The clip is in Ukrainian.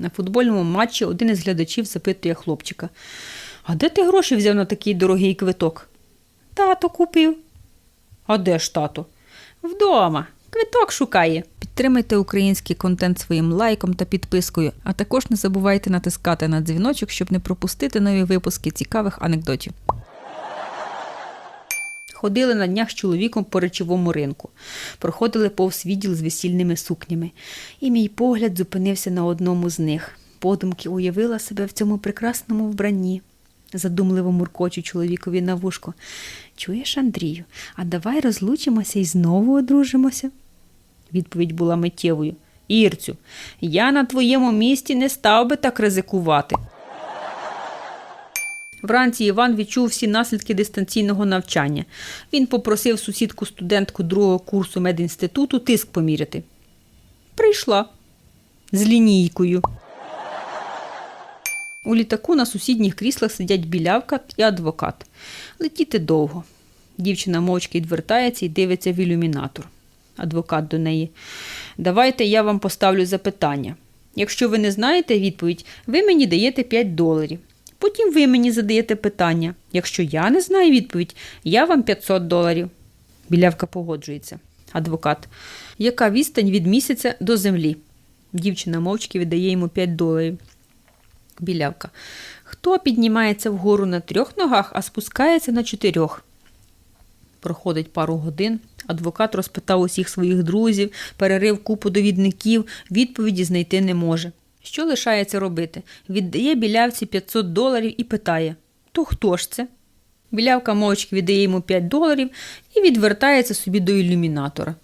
На футбольному матчі один із глядачів запитує хлопчика: А де ти гроші взяв на такий дорогий квиток? Тато купив. А де ж тато? Вдома. Квиток шукає. Підтримайте український контент своїм лайком та підпискою, а також не забувайте натискати на дзвіночок, щоб не пропустити нові випуски цікавих анекдотів. Ходили на днях з чоловіком по речовому ринку. Проходили повз відділ з весільними сукнями, і мій погляд зупинився на одному з них. Подумки уявила себе в цьому прекрасному вбранні. Задумливо муркочу чоловікові на вушко. Чуєш, Андрію, а давай розлучимося і знову одружимося. Відповідь була миттєвою. Ірцю, я на твоєму місці не став би так ризикувати. Вранці Іван відчув всі наслідки дистанційного навчання. Він попросив сусідку студентку другого курсу медінституту тиск поміряти. Прийшла з лінійкою. У літаку на сусідніх кріслах сидять білявка і адвокат. Летіти довго. Дівчина мовчки відвертається і дивиться в ілюмінатор. Адвокат до неї. Давайте я вам поставлю запитання. Якщо ви не знаєте відповідь, ви мені даєте 5 доларів. Потім ви мені задаєте питання. Якщо я не знаю відповідь, я вам 500 доларів. Білявка погоджується. Адвокат. Яка відстань від місяця до землі? Дівчина мовчки віддає йому 5 доларів. Білявка. Хто піднімається вгору на трьох ногах, а спускається на чотирьох? Проходить пару годин. Адвокат розпитав усіх своїх друзів, перерив купу довідників, відповіді знайти не може. Що лишається робити? Віддає білявці 500 доларів і питає: То хто ж це? Білявка мовчки віддає йому 5 доларів і відвертається собі до ілюмінатора.